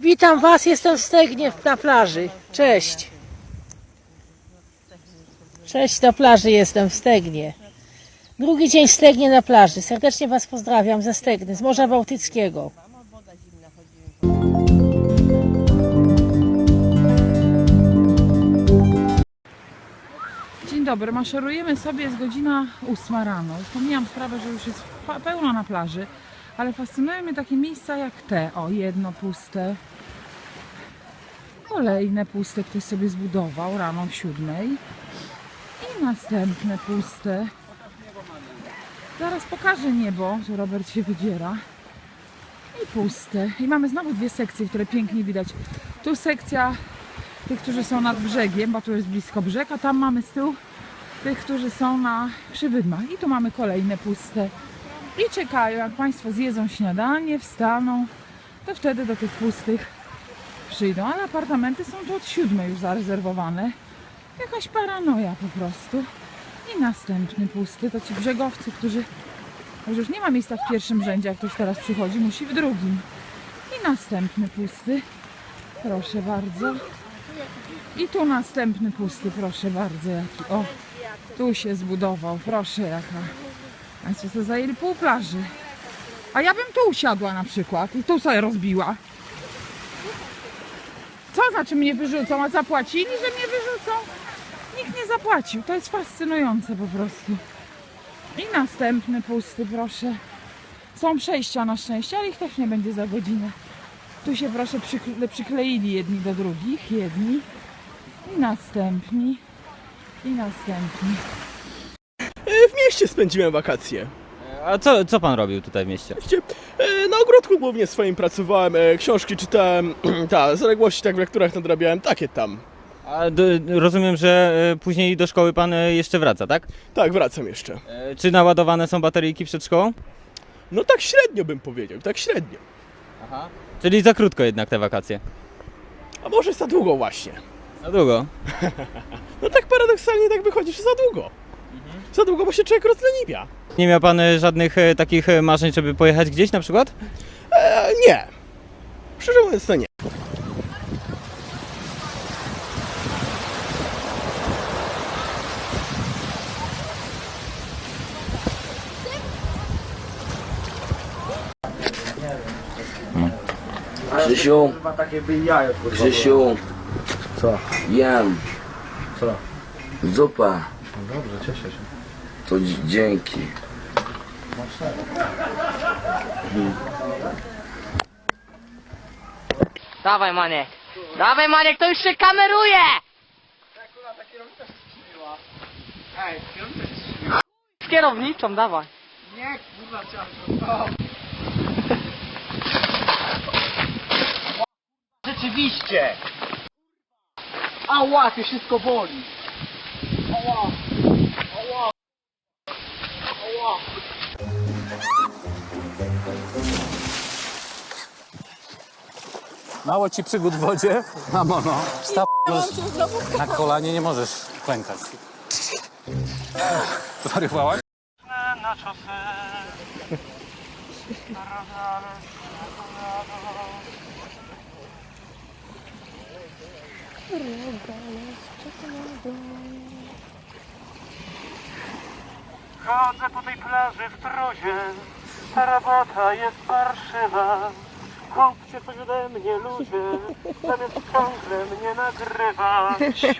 Witam Was, jestem w Stegnie na plaży. Cześć. Cześć, na plaży jestem w Stegnie. Drugi dzień Stegnie na plaży. Serdecznie Was pozdrawiam ze Stegny, z Morza Bałtyckiego. Dzień dobry, maszerujemy sobie, jest godzina 8 rano. Pomijam sprawę, że już jest pełno na plaży, ale fascynują mnie takie miejsca jak te. O, jedno puste, kolejne puste, ktoś sobie zbudował rano o 7 i następne puste. Zaraz pokażę niebo, że Robert się wydziera. I puste. I mamy znowu dwie sekcje, które pięknie widać. Tu sekcja tych, którzy są nad brzegiem, bo tu jest blisko brzeg, a tam mamy z tyłu tych, którzy są na przywydmach. I tu mamy kolejne puste. I czekają, jak Państwo zjedzą śniadanie, wstaną, to wtedy do tych pustych przyjdą. Ale apartamenty są tu od siódmej już zarezerwowane. Jakaś paranoja po prostu. I następny pusty, to ci brzegowcy, którzy że już nie ma miejsca w pierwszym rzędzie, jak ktoś teraz przychodzi, musi w drugim. I następny pusty. Proszę bardzo. I tu następny pusty, proszę bardzo. Jaki. O, tu się zbudował, proszę jaka. Państwo sobie zajęli pół plaży. A ja bym tu usiadła na przykład i tu sobie rozbiła. Co znaczy mnie wyrzucą? A zapłacili, że mnie wyrzucą? Nikt nie zapłacił. To jest fascynujące po prostu. I następny pusty, proszę. Są przejścia na szczęście, ale ich też nie będzie za godzinę. Tu się proszę przykle- przykleili jedni do drugich, jedni i następni i następni. Mieście spędziłem wakacje. A co, co pan robił tutaj w mieście? E, Na ogródku głównie swoim pracowałem, e, książki czytałem, ta, zaległości tak w lekturach nadrabiałem, takie tam. A d- rozumiem, że e, później do szkoły pan jeszcze wraca, tak? Tak, wracam jeszcze. Czy naładowane są bateryjki przed szkołą? No tak średnio bym powiedział, tak średnio. Aha. Czyli za krótko jednak te wakacje. A może za długo właśnie. Za długo. No tak paradoksalnie tak wychodzi, że za długo. Za długo, bo się człowiek rozleniwia. Nie miał pan e, żadnych e, takich e, marzeń, żeby pojechać gdzieś na przykład? E, nie. Szczerze mówiąc to nie. Krzysiu, Krzysiu, Co? jem, Co? zupa, No dobrze, cieszę się. To dzi- dzięki. Dawaj Maniek! Dawaj Maniek, to już się kameruje! Z kierowniczą, dawaj. Rzeczywiście! Ała, to wszystko boli! Ała! Ała! Mało ci przygód w wodzie? Mamo, no. Wstaw na kolanie nie możesz klękać. Zwariowałaś? Chodzę po tej plaży w truzie, ta robota jest parszywa. Kupcie coś ode mnie ludzie, zamiast ciągle mnie nagrywać.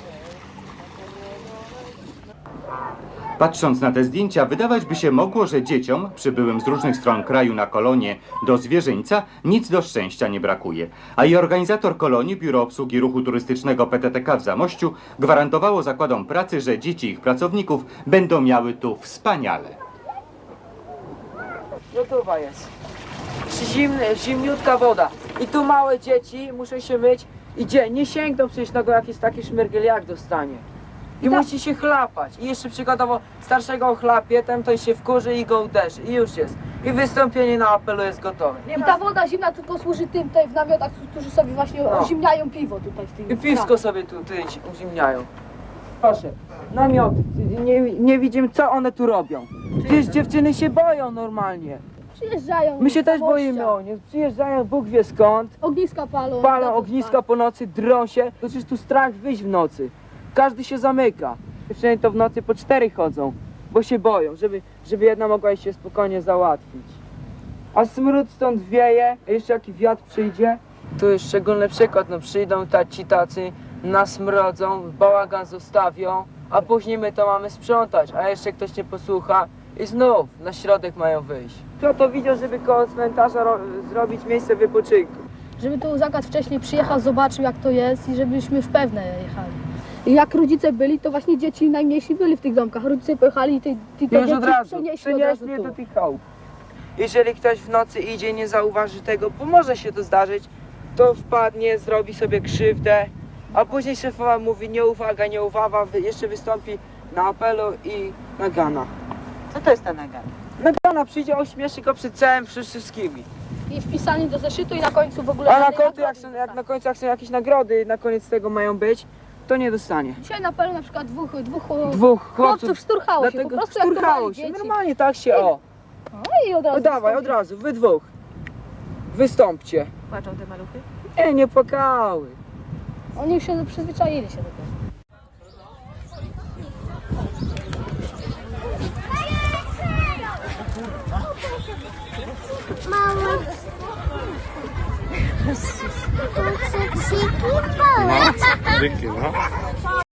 Patrząc na te zdjęcia, wydawać by się mogło, że dzieciom, przybyłym z różnych stron kraju na kolonie do zwierzyńca, nic do szczęścia nie brakuje. A i organizator kolonii, Biuro Obsługi Ruchu Turystycznego PTTK w Zamościu, gwarantowało zakładom pracy, że dzieci ich pracowników będą miały tu wspaniale. Gotowa jest. Zimny, zimniutka woda. I tu małe dzieci muszą się myć. I? Nie sięgną przecież na go jakiś taki szmergiel jak dostanie. I musi się chlapać. I jeszcze przykładowo starszego chlapie, ten to się wkurzy i go uderzy. I już jest. I wystąpienie na apelu jest gotowe. Nie I ma... ta woda zimna tylko służy tym tutaj w namiotach, którzy sobie właśnie No. ozimniają piwo tutaj w tym I piwsko sobie tu, tu uzimniają. Proszę, namioty. Nie, nie widzimy co one tu robią. Przecież dziewczyny się boją normalnie. Przyjeżdżają. My się też boimy o nich. Przyjeżdżają Bóg wie skąd. Ogniska palą. Palą ogniska po nocy, drą się. To przecież tu strach wyjść w nocy. Każdy się zamyka. Dziewczyny to w nocy po cztery chodzą, bo się boją, żeby, żeby jedna mogła się spokojnie załatwić. A smród stąd wieje, a jeszcze jaki wiatr przyjdzie. Tu jest szczególny przykład, no przyjdą taci tacy, nasmrodzą, bałagan zostawią, a później my to mamy sprzątać, a jeszcze ktoś nie posłucha i znów na środek mają wyjść. Kto to widział, żeby koło cmentarza ro- zrobić miejsce wypoczynku? Żeby tu zakład wcześniej przyjechał, zobaczył jak to jest i żebyśmy w pewne jechali. I jak rodzice byli, to właśnie dzieci najmniejsi byli w tych domkach. Rodzice pojechali i te, te, te Już dzieci od razu, przenieśli od razu tu. do tych chałup. Jeżeli ktoś w nocy idzie, nie zauważy tego, bo może się to zdarzyć, to wpadnie, zrobi sobie krzywdę, a później szefowa mówi nie uwaga, nie uwaga, wy- jeszcze wystąpi na apelu i nagana. Co to jest ta naga? Nagana przyjdzie, ośmieszy go przed całym przed wszystkimi. I wpisani do zeszytu i na końcu w ogóle... A na żadnej końcu, jak, nagrody są, nie jak na końcu jak są jakieś nagrody, na koniec tego mają być, to nie dostanie. Dzisiaj na pelu na przykład dwóch, dwóch, Dwóch chłopców chłopców, szturchało się, po dlatego prostu jak szturchało się, dzieci. normalnie tak się, o. No i od razu O dawaj, od razu, wy dwóch. Wystąpcie. Płaczą te maluchy? Nie, nie płakały. Oni już się przyzwyczaili się do tego. Dyki, no.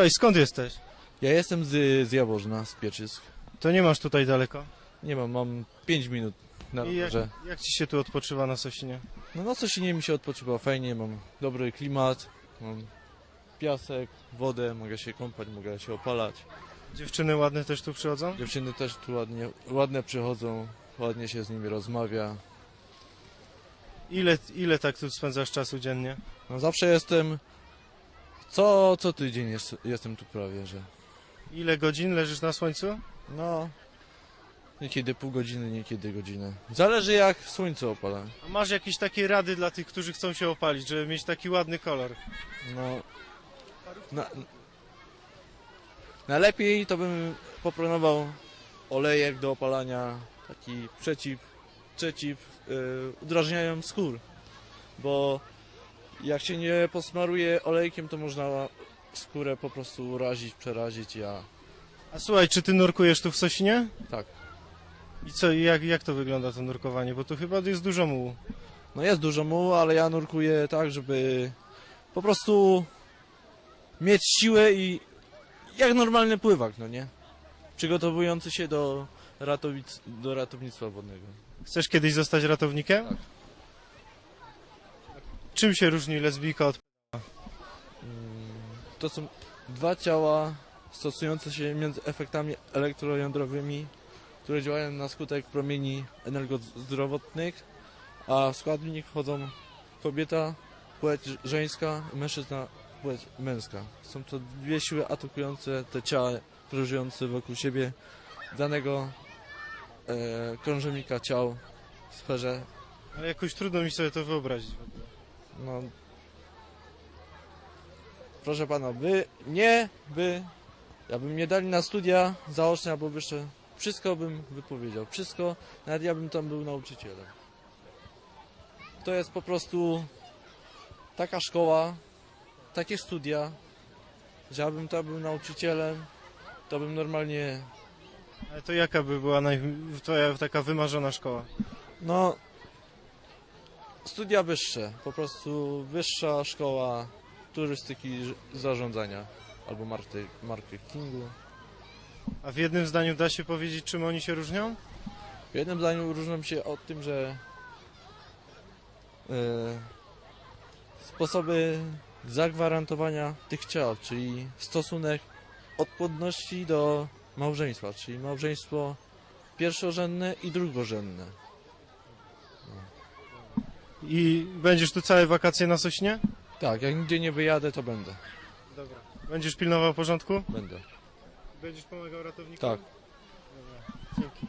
Słuchaj, skąd jesteś? Ja jestem z, z Jaworzna, z Pieczysk. To nie masz tutaj daleko. Nie mam, mam 5 minut na I jak, rowerze. jak ci się tu odpoczywa na Sosinie? No na Sosinie mi się odpoczywa fajnie, mam dobry klimat, mam piasek, wodę, mogę się kąpać, mogę się opalać. Dziewczyny ładne też tu przychodzą? Dziewczyny też tu ładnie, ładne przychodzą, ładnie się z nimi rozmawia. Ile, ile tak tu spędzasz czasu dziennie? No zawsze jestem, co, co tydzień jest, jestem tu prawie, że Ile godzin leżysz na słońcu? no niekiedy pół godziny, niekiedy godzinę. Zależy jak słońce opala. A masz jakieś takie rady dla tych, którzy chcą się opalić, żeby mieć taki ładny kolor? No. Na, najlepiej to bym poproponował olejek do opalania, taki przeciw, przeciw yy, udrażnianiom skór. Bo jak się nie posmaruje olejkiem, to można skórę po prostu urazić, przerazić. Ja A słuchaj, czy ty nurkujesz tu w Sosinie? tak. I co, i jak, jak to wygląda to nurkowanie? Bo tu chyba jest dużo mułu. No jest dużo mułu, ale ja nurkuję tak, żeby po prostu mieć siłę i jak normalny pływak, no nie? Przygotowujący się do, ratowic, do ratownictwa wodnego. Chcesz kiedyś zostać ratownikiem? Tak. Czym się różni lesbijka od... To są dwa ciała stosujące się między efektami elektrojądrowymi, które działają na skutek promieni energozdrowotnych, a w składnik wchodzą kobieta, płeć żeńska i mężczyzna, płeć męska. Są to dwie siły atakujące te ciała krążące wokół siebie danego e, krążownika ciał w sferze. Ale jakoś trudno mi sobie to wyobrazić. No, proszę pana, wy nie, wy, jakby mnie dali na studia zaoczne albo wyższe, Wszystko bym wypowiedział, wszystko, nawet ja bym tam był nauczycielem. To jest po prostu taka szkoła, takie studia, że ja bym tam był nauczycielem, to bym normalnie Ale to jaka by była naj... twoja taka wymarzona szkoła? No, studia wyższe, po prostu wyższa szkoła turystyki zarządzania albo marty- marketingu. A w jednym zdaniu da się powiedzieć, czym oni się różnią? W jednym zdaniu różnią się od tym, że e, sposoby zagwarantowania tych ciał, czyli stosunek odpłodności do małżeństwa, czyli małżeństwo pierwszorzędne i drugorzędne. I będziesz tu całe wakacje na Sośnie? Tak, jak nigdzie nie wyjadę, to będę. Dobra. Będziesz pilnował porządku? Będę. Będziesz pomagał ratownikom? Tak. Dobra. Dzięki.